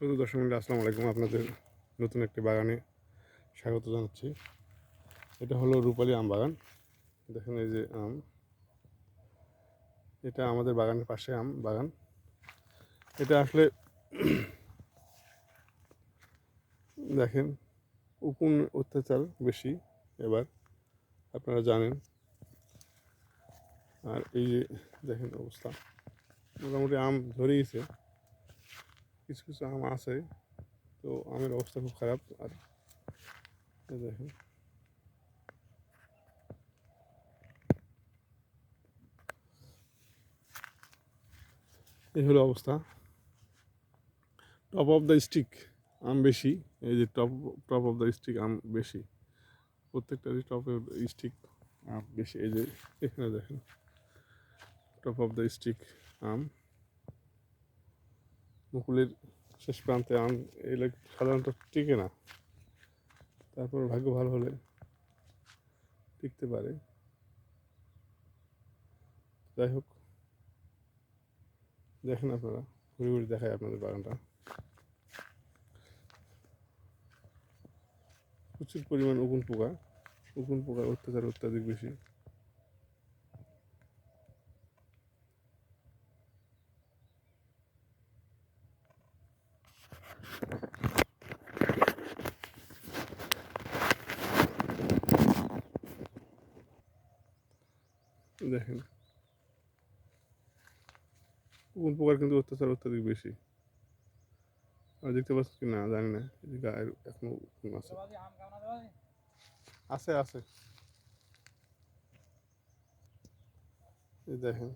শ্রোত দর্শক মন্ডলী, আসসালামু আলাইকুম। আপনাদের নতুন একটি বাগানে স্বাগত জানাচ্ছি। এটা হলো রূপালী আম বাগান। দেখেন এই যে আম। এটা আমাদের বাগানের পাশে আম বাগান। এটা আসলে দেখেন, উকুন অত্যাচার বেশি এবার, আপনারা জানেন। আর এই যে দেখেন অবস্থা। মোটামুটি আম ধরে গেছে। কিছু কিছু আম আছে, তো আমের অবস্থা খুব খারাপ। আর দেখেন। এই হলো অবস্থা। টপ অফ দ্য স্টিক আম বেশি। এই যে top top of the stick আম বেশি। প্রত্যেকটারই টপ অফ স্টিক আম বেশি। এই যে এখানে দেখেন। টপ অফ দ্য স্টিক আম। মুকুলের শেষ প্রান্তে আম, এগুলো সাধারণত টিকে না। তারপর ভাগ্য ভালো হলে টিকতে পারে। যাই হোক, দেখেন আপনারা, ঘুরে ঘুরে দেখায় আপনাদের বাগানটা। প্রচুর পরিমাণ উকুন পোকা উকুন পোকার অত্যাচার অত্যাধিক বেশি। দেখেন। উকুন পোকার কিন্তু অত্যাচার অত্যাধিক বেশি। আর দেখতে পাচ্ছেন কি না, জানি না গায়ের এখনও আছে। আছে আছে। দেখেন।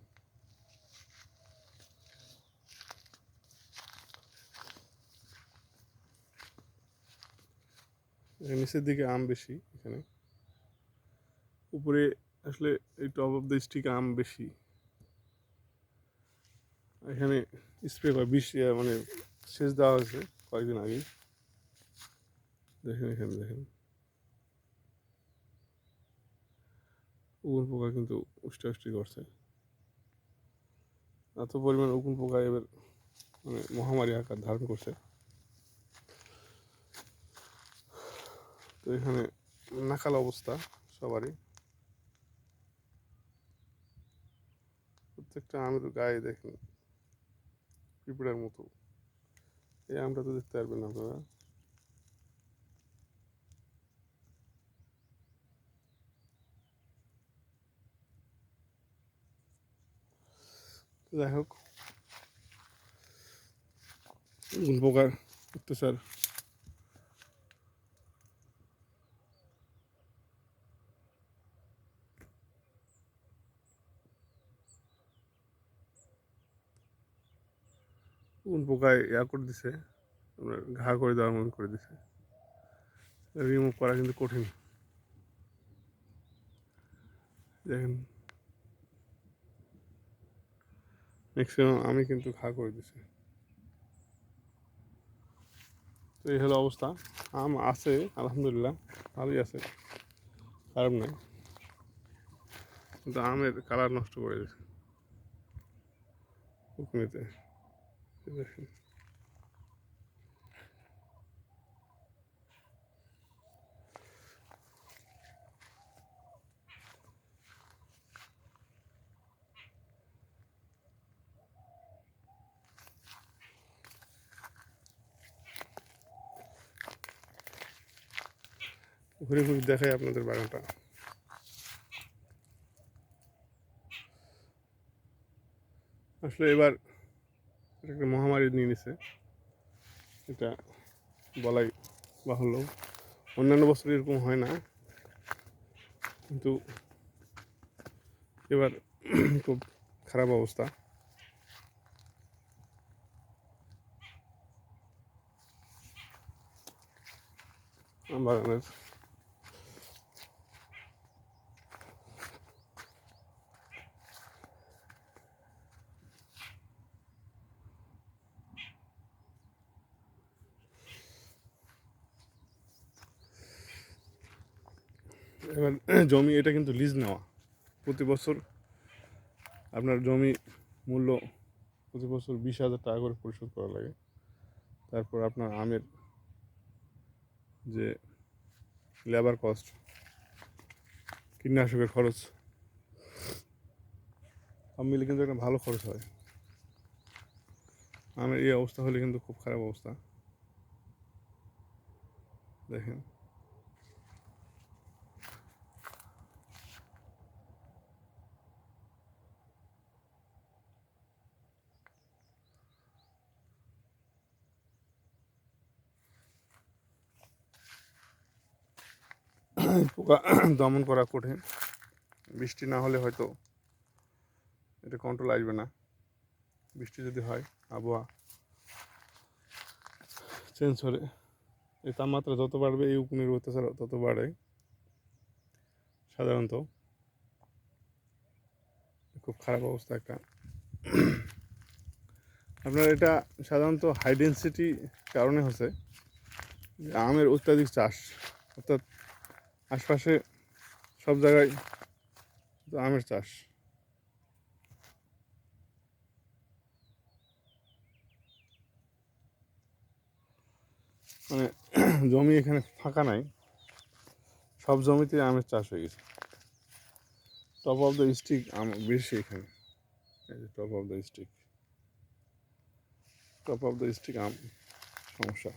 নিচের দিকে আম বেশি এখানে। উপরে আসলে এই টপ অফ দ্য স্টিক আম বেশি। এখানে স্প্রে করা বিষ মানে সেচ দেওয়া হয়েছে কয়েকদিন আগে দেখেন, এখানে দেখেন। উকুন পোকা কিন্তু উষ্টি উষ্টি করছে। এত পরিমাণ উকুন পোকা এবার মানে মহামারী আকার ধারণ করছে। তো এখানে নাকাল অবস্থা সবারই। প্রত্যেকটা আমের গায়ে দেখেন, পিঁপড়ার মতো। এই আমটা তো দেখতে পারবেন আপনারা। যাই হোক পোকার অত্যাচার কোন পোকায় ইয়া করে দিছে? আপনার ঘা করে দেওয়ার মতো করে দিছে। রিমুভ করা কিন্তু কঠিন। দেখেন। ম্যাক্সিমাম আমি কিন্তু ঘা করে দিছি। তো এই হলো অবস্থা। আম আছে, আলহামদুলিল্লাহ, ভালোই আছে। খারাপ নাই। কিন্তু আমের কালার নষ্ট করে দিছে। উকনিতে দেখেন ঘুরে ঘুরে দেখাই আপনাদের বাগানটা। আসলে এবার এটা একটা মহামারী নিয়ে নিছে। এটা বলাই বাহুল্য। অন্যান্য বছর এরকম হয় না। কিন্তু এবার খুব খারাপ অবস্থা। বাগানের এবার জমি এটা কিন্তু লিজ নেওয়া। প্রতি বছর আপনার জমি মূল্য প্রতি বছর বিশ হাজার টাকা করে পরিশোধ করা লাগে। তারপর আপনার আমের যে লেবার কস্ট কীটনাশকের খরচ, সব মিলে কিন্তু একটা ভালো খরচ হয়। আমের এই অবস্থা হলে কিন্তু খুব খারাপ অবস্থা। দেখেন। পোকা দমন করা কঠিন। বৃষ্টি না হলে হয়তো এটা কন্ট্রোল আসবে না। বৃষ্টি যদি হয়, আবহাওয়া চেঞ্জ হলে এই তাপমাত্রা যত বাড়বে, এই উপনির অত্যাচার তত বাড়ে। সাধারণত খুব খারাপ অবস্থা একটা। আপনার এটা সাধারণত হাই ডেন্সিটি কারণে হচ্ছে আমের অত্যাধিক চাষ, অর্থাৎ আশপাশে সব জায়গায় আমের চাষ। মানে জমি এখানে ফাঁকা নাই, সব জমিতে আমের চাষ হয়ে গেছে। টপ অফ দ্য স্টিক আম বেশি এখানে। Top of the stick top of the stick আম, সমস্যা।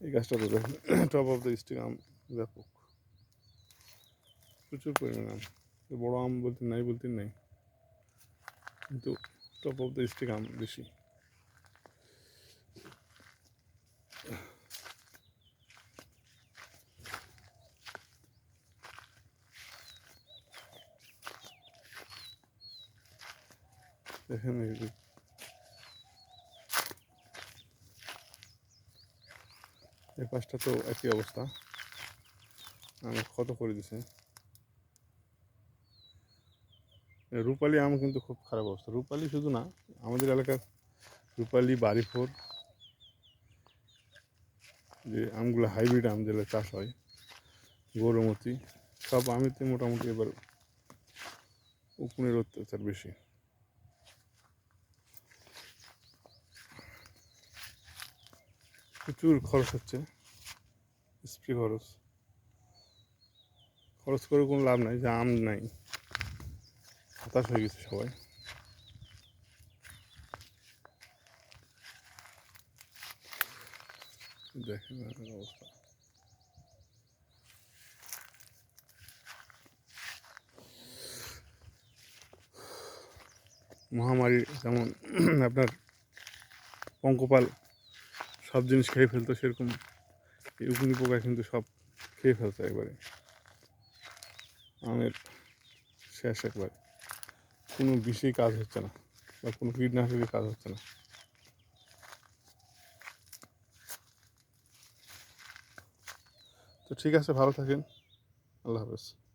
এই গাছটা তো টপ অফ দ্য স্টিক আম ব্যাপক। প্রচুর পরিমাণে আম। বড় আম বলতে নাই বলতে নাই। কিন্তু টপ অফ দ্য স্টিক আম বেশি। দেখেন এই পাশটা তো একই অবস্থা। আমি ক্ষত করে দিছে। রূপালি আম কিন্তু খুব খারাপ অবস্থা। রূপালি শুধু না, আমাদের এলাকার রূপালি বাড়িফোর যে আমগুলো হাইব্রিড আম যেগুলো চাষ হয়, গৌরমতি, সব আমিতে মোটামুটি এবার উকুনের অত্যাচার বেশি। প্রচুর খরচ হচ্ছে স্প্রে খরচ। খরচ করে কোনো লাভ নাই, যে আম নাই। হতাশ হয়ে গেছে সবাই। দেখেন অবস্থা। মহামারী যেমন আপনার পঙ্কপাল সব জিনিস খেয়ে ফেলতো সেরকম। এই উকুনি পোকা কিন্তু সব খেয়ে ফেলতো একবারে। আমের শেষ একবারে। কোনো বিষেই কাজ হচ্ছে না বা কোনো কীটনাশকের কাজ হচ্ছে না। তো ঠিক আছে, ভালো থাকেন। আল্লাহ হাফেজ।